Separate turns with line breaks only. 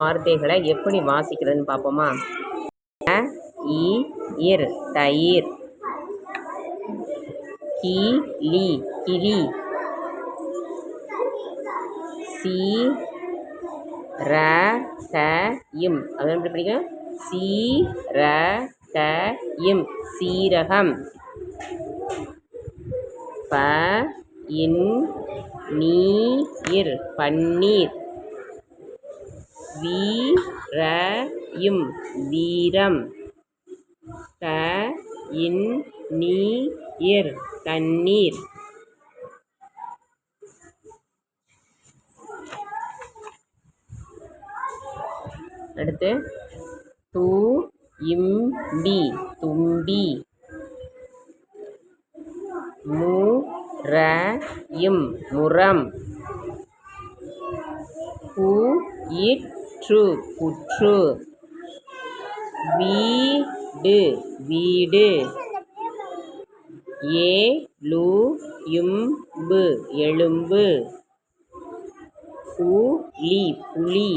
வார்த்தைகளை எப்படி வாசிக்கிறதுன்னு பார்ப்போமா? இ இர் தயிர். கி லி கிளி. சி ர த இம். அது எப்படி படிக்கணும் சி ர த இம். சீரகம். ப இன் நீ இர் பன்னீர். வீ இம் வீரம். த இன் நீ இர் தண்ணீர். அடுத்து து இம்பி தும்பி. மு ர இம் முரம். கு இட் புற்று புற்று வீடு வீடு. ஏ லு எலும்பு புலி புலி.